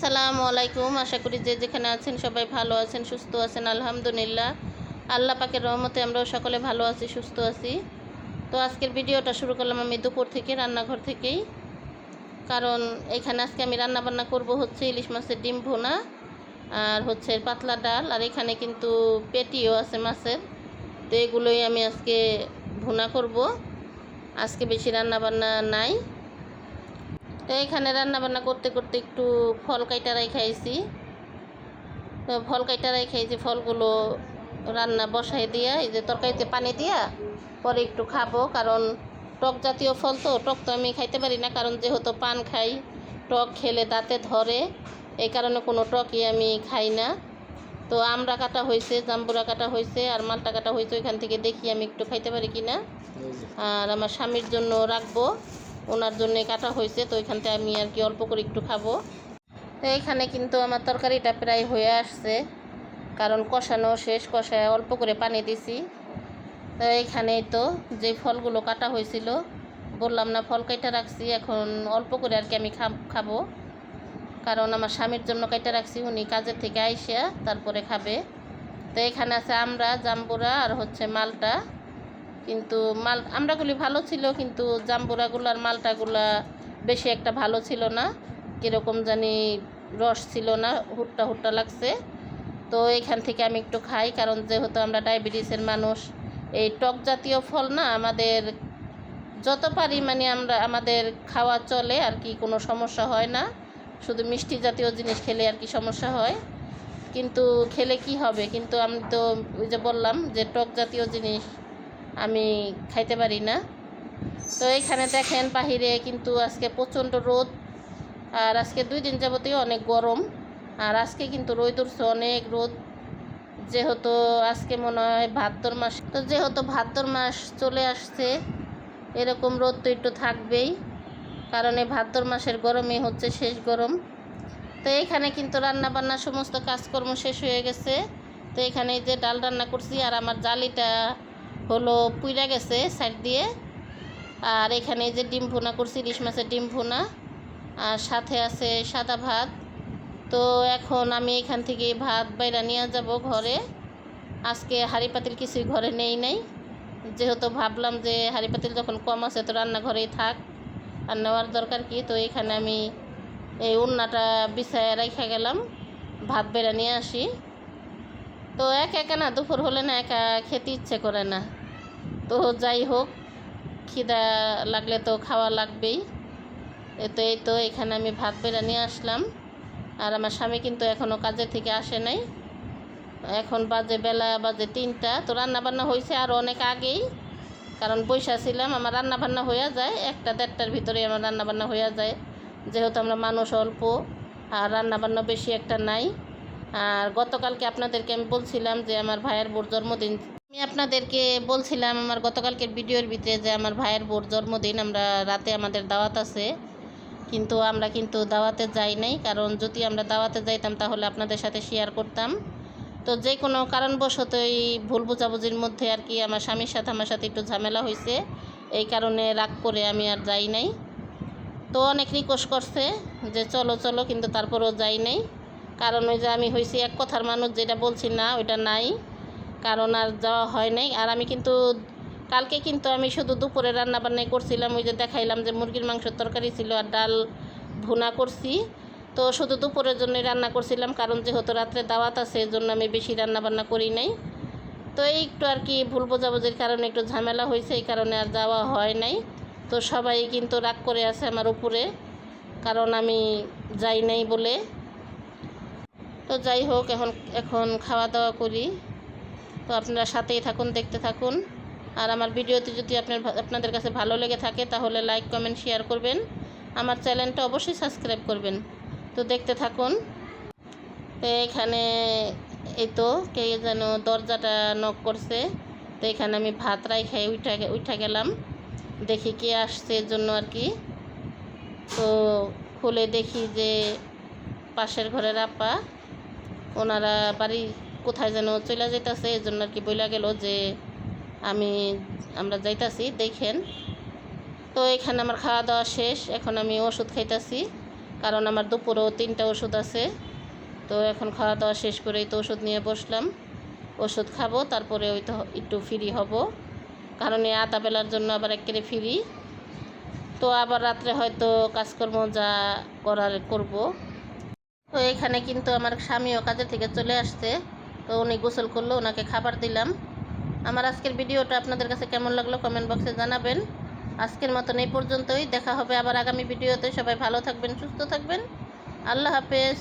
আসসালামু আলাইকুম। আশা করি যে যেখানে আছেন সবাই ভালো আছেন, সুস্থ আছেন, আলহামদুলিল্লাহ। আল্লাহ পাকের রহমতে আমরাও সকলে ভালো আছি, সুস্থ আছি। তো আজকের ভিডিওটা শুরু করলাম আমি দুপুর থেকে, রান্নাঘর থেকেই। কারণ এখানে আজকে আমি রান্না বান্না করব হচ্ছে ইলিশ মাছের ডিম ভোনা আর হচ্ছে পাতলা ডাল। আর এখানে কিন্তু পেটিও আছে মাছের। তো এগুলোই আমি আজকে ভুনা করব। আজকে বেশি রান্না বান্না নাই। তো এখানে রান্না বান্না করতে করতে একটু ফল কাইটারাই খাইছি তো ফল কাইটারাই খাইছি ফলগুলো রান্না বসাই দিয়া এই যে তরকারিতে পানি দিয়া পরে একটু খাব। কারণ টক জাতীয় ফল তো টক তো আমি খাইতে পারি না। কারণ যেহেতু পান খাই টক খেলে দাঁতে ধরে। এই কারণে কোনো টকই আমি খাই না। তো আমরা কাটা হয়েছে জাম্বুরা কাটা হয়েছে আর মালটা কাটা হয়েছে ওইখান থেকে দেখি আমি একটু খাইতে পারি কি না আর আমার স্বামীর জন্য রাখব। ওনার জন্য কাটা হয়েছে, তো ওইখান থেকে আমি আর কি অল্প করে একটু খাব। তো এখানে কিন্তু আমার তরকারিটা প্রায় হয়ে আসছে, কারণ কষানো শেষ, কষায় অল্প করে পানি দিছি। তো এইখানেই তো যে ফলগুলো কাটা হয়েছিল, বললাম না ফল কাইটা রাখছি, এখন অল্প করে আর কি আমি খাব- কারণ আমার স্বামীর জন্য কাইটা রাখছি, উনি কাজের থেকে আইসা তারপরে খাবে। তো এখানে আছে আমরা জাম্বুরা আর হচ্ছে মালটা। কিন্তু মাল আমরাগুলি ভালো ছিল, কিন্তু জাম্বুরাগুলো আর মালটাগুলা বেশি একটা ভালো ছিল না। কীরকম জানি রস ছিল না, হুট্টা হুট্টা লাগছে। তো এখান থেকে আমি একটু খাই, কারণ যেহেতু আমরা ডায়াবেটিসের মানুষ, এই টক জাতীয় ফল না আমাদের যত পারি মানে আমরা, আমাদের খাওয়া চলে, আর কি কোনো সমস্যা হয় না। শুধু মিষ্টি জাতীয় জিনিস খেলে আর কি সমস্যা হয়। কিন্তু খেলে কি হবে? কিন্তু আমি তো ওই যে বললাম যে টক জাতীয় জিনিস আমি খাইতে পারি না। তো এখানে দেখেন বাহিরে কিন্তু আজকে প্রচণ্ড রোদ। আর আজকে দুই দিন যাবতীয় অনেক গরম। আর আজকে কিন্তু রোদ উঠছে অনেক রোদ। যেহেতু আজকে মনে হয় ভাদ্র মাস। তো যেহেতু ভাদ্র মাস চলে আসছে, এরকম রোদ তো একটু থাকবেই। কারণ এই ভাদ্র মাসের গরমই হচ্ছে শেষ গরম। তো এখানে কিন্তু রান্না বান্না সমস্ত কাজকর্ম শেষ হয়ে গেছে। তো এখানে যে ডাল রান্না করছি আর আমার জালিটা হলো পুইরা গেছে সাইড দিয়ে। আর এখানে যে ডিম ভুনা করছি, ইলিশ মাছের ডিম ভুনা। আর সাথে আছে সাদা ভাত। তো এখন আমি এখান থেকে ভাত বাইরা নিয়ে যাব ঘরে। আজকে হাঁড়ি পাতিল কিছুই ঘরে নেই নাই। যেহেতু ভাবলাম যে হাঁড়ি পাতিল যখন কম আছে তো রান্নাঘরেই থাক। আর নেওয়ার দরকার কি? তো এখানে আমি এই উন্নাটা বিছায় রেখে গেলাম। ভাত বেড়া নিয়ে আসি। তো এক একা না, দুপুর হলে না একা খেতে ইচ্ছে করে না। তো যাই হোক, খিদা লাগলে তো খাওয়া লাগবেই। তো এই তো এখানে আমি ভাত বেড়া নিয়ে আসলাম। আর আমার স্বামী কিন্তু এখনও কাজের থেকে আসে নাই। এখন বাজে বেলা, বাজে তিনটা। তো রান্নাবান্না হয়েছে আর অনেক আগেই। কারণ বৈশা ছিলাম, আমার রান্না বান্না হয়ে যায়। একটা দেড়টার ভিতরে আমার রান্নাবান্না হয়ে যায়। যেহেতু আমরা মানুষ অল্প, আর রান্না বান্না বেশি একটা নাই। আর গতকালকে আপনাদেরকে আমি বলছিলাম যে আমার ভাইয়ের বোর জন্মদিন। আমি আপনাদেরকে বলছিলাম আমার গতকালকের ভিডিওর ভিতরে যে আমার ভাইয়ের বোর জন্মদিন আমরা রাতে আমাদের দাওয়াত আছে। কিন্তু আমরা কিন্তু দাওয়াতে যাই নাই, কারণ যদি আমরা দাওয়াতে যাইতাম তাহলে আপনাদের সাথে শেয়ার করতাম। তো যে কোনো কারণবশত এই ভুল বোঝাবুঝির মধ্যে আর কি আমার স্বামীর সাথে আমার সাথে একটু ঝামেলা হয়েছে এই কারণে রাগ করে আমি আর যাই নাই। তো অনেক রিকোয়েস্ট করছে যে চলো চলো, কিন্তু তারপরেও যাই নাই। কারণ ওই যে আমি হয়েছি এক কথার মানুষ, যেটা বলছি না, ওইটা নাই। কারণ আর যাওয়া হয় নাই। আর আমি কিন্তু, কালকে কিন্তু আমি শুধু দুপুরে রান্না বান্নাই করছিলাম। ওই যে দেখাইলাম যে মুরগির মাংসের তরকারি ছিল আর ডাল ভুনা করছি। তো শুধু দুপুরের জন্যই রান্না করছিলাম। কারণ যেহেতু রাত্রে দাওয়াত আছে এই জন্য আমি বেশি রান্না বান্না করি নাই। তো এই একটু আর কি ভুল বোঝাবুঝির কারণে একটু ঝামেলা হয়েছে, এই কারণে আর যাওয়া হয় নাই। তো সবাই কিন্তু রাগ করে আছে আমার উপরে। কারণ আমি যাই নাই বলে। তো যাই হোক, এখন এখন খাওয়া দাওয়া করি। তো আপনারা সাথেই থাকুন, দেখতে থাকুন। আর আমার ভিডিওটি যদি আপনার আপনাদের কাছে ভালো লেগে থাকে, তাহলে লাইক কমেন্ট শেয়ার করবেন। আমার চ্যানেলটা অবশ্যই সাবস্ক্রাইব করবেন। তো দেখতে থাকুন। তো এখানে এই তো, কে যেন দরজাটা নক করছে। তো এখানে আমি ভাত রাই খাই উঠা উঠা গেলাম। দেখি কে আসছে এর জন্য আর কি। তো খুলে দেখি যে পাশের ঘরের আপা। ওনারা বাড়ি কোথায় যেন চলে যেতেছে এই জন্য আর কি বইলা গেল যে আমি, আমরা যাইতাছি, দেখেন। তো এখানে আমার খাওয়া দাওয়া শেষ, এখন আমি ওষুধ খাইতাছি, কারণ আমার দুপুরেও তিনটা ওষুধ আছে। তো এখন খাওয়া দাওয়া শেষ করেই তো ওষুধ নিয়ে বসলাম। ওষুধ খাব, তারপরে ওই তো একটু ফ্রি হব। কারণ এই আধা বেলার জন্য আবার একেবারে ফ্রি তো আবার রাত্রে হয়তো কাজকর্ম যা করার করব। তো এখানে কিন্তু আমার স্বামীও কাজে থেকে চলে আসছে। তো উনি গোসল করল, ওনাকে খাবার দিলাম। আমার আজকের ভিডিওটা আপনাদের কাছে কেমন লাগল কমেন্ট বক্সে জানাবেন। আজকের মতন এই পর্যন্তই। দেখা হবে আবার আগামী ভিডিওতে। সবাই ভালো থাকবেন, সুস্থ থাকবেন। আল্লাহ হাফেজ।